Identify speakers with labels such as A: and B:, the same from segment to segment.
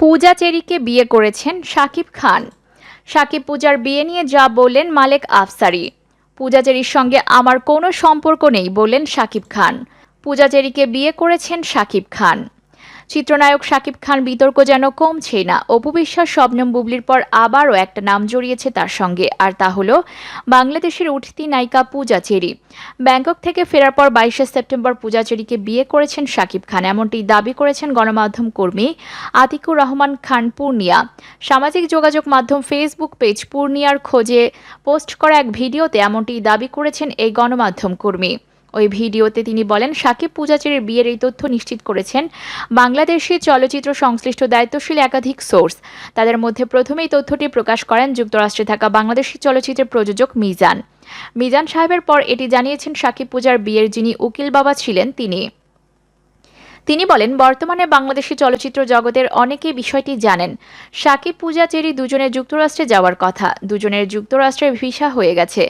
A: পূজা চেরিকে বিয়ে করেছেন সাকিব খান। সাকিব পূজার বিয়ে নিয়ে যা বললেন মালেক আফসারি। পূজা চেরির সঙ্গে আমার কোনো সম্পর্ক নেই বললেন সাকিব খান। পূজা চেরিকে বিয়ে করেছেন সাকিব খান। চিত্রনায়ক শাকিব খান বিতর্ক যেন কমছে না। অপু বিশ্বাস, শবনম বুবলির পর আবারও একটা নাম জড়িয়েছে তার সঙ্গে। আর তা হলো বাংলাদেশের উঠতি নায়িকা পূজা চেরি। ব্যাংকক থেকে ফেরার পর বাইশে সেপ্টেম্বর পূজা চেরিকে বিয়ে করেছেন শাকিব খান। এমনটি দাবি করেছেন গণমাধ্যম কর্মী আতিকুর রহমান খান পূর্ণিয়া। সামাজিক যোগাযোগ মাধ্যম ফেসবুক পেজ পূর্ণিয়ার খোঁজে পোস্ট করা এক ভিডিওতে এমনটি দাবি করেছেন এই গণমাধ্যম কর্মী। ওই ভিডিওতে তিনি বলেন, সাকিব পূজাচারের বিয়ের এই তথ্য নিশ্চিত করেছেন। বাংলাদেশি চলচ্চিত্র সংশ্লিষ্ট দায়িত্বশীল একাধিক সোর্স। তাদের মধ্যে প্রথমেই তথ্যটি প্রকাশ করেন যুক্তরাষ্ট্রে থাকা বাংলাদেশি চলচ্চিত্রের প্রযোজক মিজান। মিজান সাহেবের পর এটি জানিয়েছেন, সাকিব পূজার বিয়ের যিনি উকিল বাবা ছিলেন তিনি। তিনি বলেন, বর্তমানে বাংলাদেশি চলচ্চিত্র জগতের অনেকেই বিষয়টি জানেন। সাকিব, পূজা, চেরি দুজনের যুক্তরাষ্ট্রে যাওয়ার কথা। দুজনের যুক্তরাষ্ট্রের ভিসা হয়ে গেছে।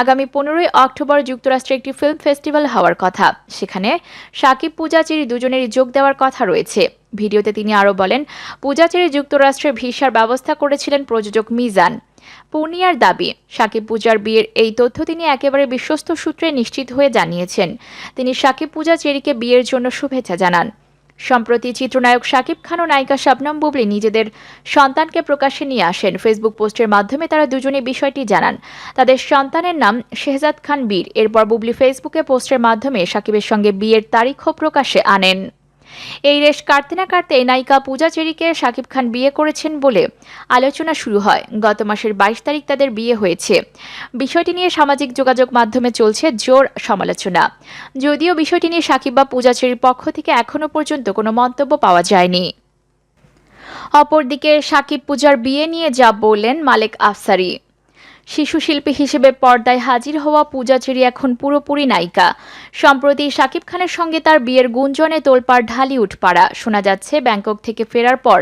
A: আগামী পনেরোই অক্টোবর যুক্তরাষ্ট্রে একটি ফিল্ম ফেস্টিভ্যাল হওয়ার কথা। সেখানে সাকিব, পূজা, চেরি দুজনেরই যোগ দেওয়ার কথা রয়েছে। ভিডিওতে তিনি আরও বলেন, পূজা, চেরি যুক্তরাষ্ট্রে ভিসার ব্যবস্থা করেছিলেন প্রযোজক মিজান। পূর্ণিয়ার দাবি। সাকিব পূজার বিয়ের এই তথ্য তিনি একেবারে বিশ্বস্ত সূত্রে নিশ্চিত হয়ে জানিয়েছেন। তিনি সাকিব পূজা চেরিকে বিয়ের জন্য শুভেচ্ছা জানান। সম্প্রতি চিত্রনায়ক শাকিব খান ও নায়িকা শবনম বুবলি নিজেদের সন্তানকে প্রকাশ্যে নিয়ে আসেন। ফেসবুক পোস্টের মাধ্যমে তারা দুজনে বিষয়টি জানান। তাদের সন্তানের নাম শেহজাদ খান বীর। এরপর বুবলি ফেসবুকে পোস্টের মাধ্যমে শাকিবের সঙ্গে বিয়ের তারিখও প্রকাশ্যে আনেন। এই রেশ কাটতে না কাটতে নায়িকা পূজা চেরিকে শাকিব খান বিয়ে করেছেন বলে আলোচনা শুরু হয়। গত মাসের বাইশ তারিখ তাদের বিয়ে হয়েছে। বিষয়টি নিয়ে সামাজিক যোগাযোগ মাধ্যমে চলছে জোর সমালোচনা। যদিও বিষয়টি নিয়ে সাকিব বা পূজা চেরির পক্ষ থেকে এখনও পর্যন্ত কোনো মন্তব্য পাওয়া যায়নি। অপরদিকে সাকিব পূজার বিয়ে নিয়ে যা বললেন মালেক আফসারি। শিশু শিল্পী হিসেবে পর্দায় হাজির হওয়া পূজা চেরি এখন পুরোপুরি নায়িকা। সম্প্রতি শাকিব খানের সঙ্গে তার বিয়ের গুঞ্জনে তোলপাড় ঢালিউড পাড়া শোনা যাচ্ছে, ব্যাংকক থেকে ফেরার পর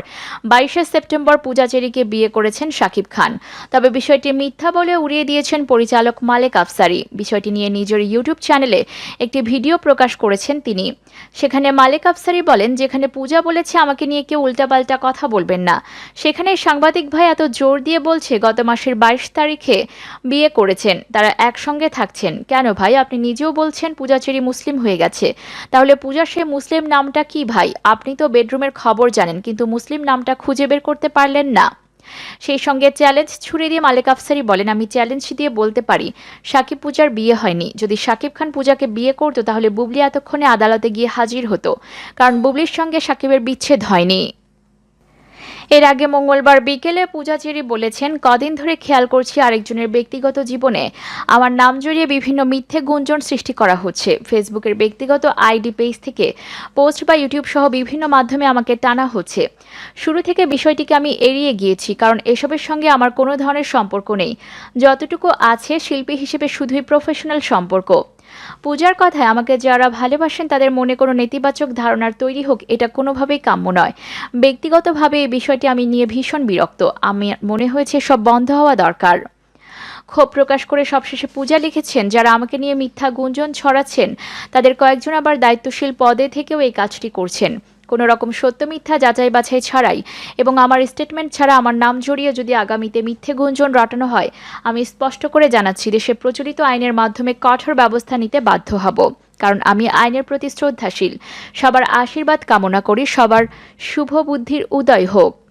A: বাইশে সেপ্টেম্বর পূজা চেরিকে বিয়ে করেছেন শাকিব খান। তবে বিষয়টি মিথ্যা বলে উড়িয়ে দিয়েছেন পরিচালক মালেক আফসারি। বিষয়টি নিয়ে নিজের ইউটিউব চ্যানেলে একটি ভিডিও প্রকাশ করেছেন তিনি। সেখানে মালেক আফসারি বলেন, যেখানে পূজা বলেছে, আমাকে নিয়ে কেউ উল্টাপাল্টা কথা বলবেন না। সেখানে সাংবাদিক ভাই এত জোর দিয়ে বলছে, গত মাসের বাইশ তারিখে বিয়ে করেছেন। তারা একসঙ্গে থাকছেন। কেন ভাই? আপনি নিজেও বলছেন পূজাচেরি মুসলিম হয়ে গেছে। তাহলে পূজা সে মুসলিম নামটা কি ভাই? আপনি তো বেডরুমের খবর জানেন, কিন্তু মুসলিম নামটা খুঁজে বের করতে পারলেন না। সেই সঙ্গে চ্যালেঞ্জ ছুড়ে দিয়ে মালিক আফসারি বলেন, আমি চ্যালেঞ্জ দিয়ে বলতে পারি, সাকিব পূজার বিয়ে হয়নি। যদি সাকিব খান পূজাকে বিয়ে করতো, তাহলে বুবলি এতক্ষণে আদালতে গিয়ে হাজির হতো। কারণ বুবলির সঙ্গে সাকিবের বিচ্ছেদ হয়নি। এর আগে মঙ্গলবার বিকেলে পূজা চেরি বলেছেন, কদিন ধরে খেয়াল করছি আরেকজনের ব্যক্তিগত জীবনে। আমার নাম জড়িয়ে বিভিন্ন মিথ্যে গুঞ্জন সৃষ্টি করা হচ্ছে। ফেসবুকের ব্যক্তিগত আইডি পেজ থেকে পোস্ট বা ইউটিউব সহ বিভিন্ন মাধ্যমে আমাকে টানা হচ্ছে। শুরু থেকে বিষয়টিকে আমি এড়িয়ে গিয়েছি, কারণ এসবের সঙ্গে আমার কোনো ধরনের সম্পর্ক নেই। যতটুকু আছে শিল্পী হিসেবে শুধুই প্রফেশনাল সম্পর্ক। পূজার কথায় আমাকে যারা ভালোবাসেন তাদের মনে কোনো নেতিবাচক ধারণার তৈরি হোক, এটা কোনোভাবেই কাম্য নয়। ব্যক্তিগতভাবে এই বিষয়টি আমি নিয়ে ভীষণ বিরক্ত। আমি, মনে হয়েছে সব বন্ধ হওয়া দরকার। ক্ষোভ প্রকাশ করে সবশেষে পূজা লিখেছেন, যারা আমাকে নিয়ে মিথ্যা গুঞ্জন ছড়াচ্ছেন, তাদের কয়েকজন আবার দায়িত্বশীল পদে থেকেও এই কাজটি করছেন। কোনো রকম সত্য মিথ্যা যাচাই বাছাই ছাড়াই। এবং আমার স্টেটমেন্ট ছাড়া আমার নাম জড়িয়ে যদি আগামীতে মিথ্যে গুঞ্জন রটানো হয়, আমি স্পষ্ট করে জানাচ্ছি দেশে প্রচলিত আইনের মাধ্যমে কঠোর ব্যবস্থা নিতে বাধ্য হব। কারণ আমি আইনের প্রতি শ্রদ্ধাশীল। সবার আশীর্বাদ কামনা করি, সবার শুভ বুদ্ধির উদয় হোক।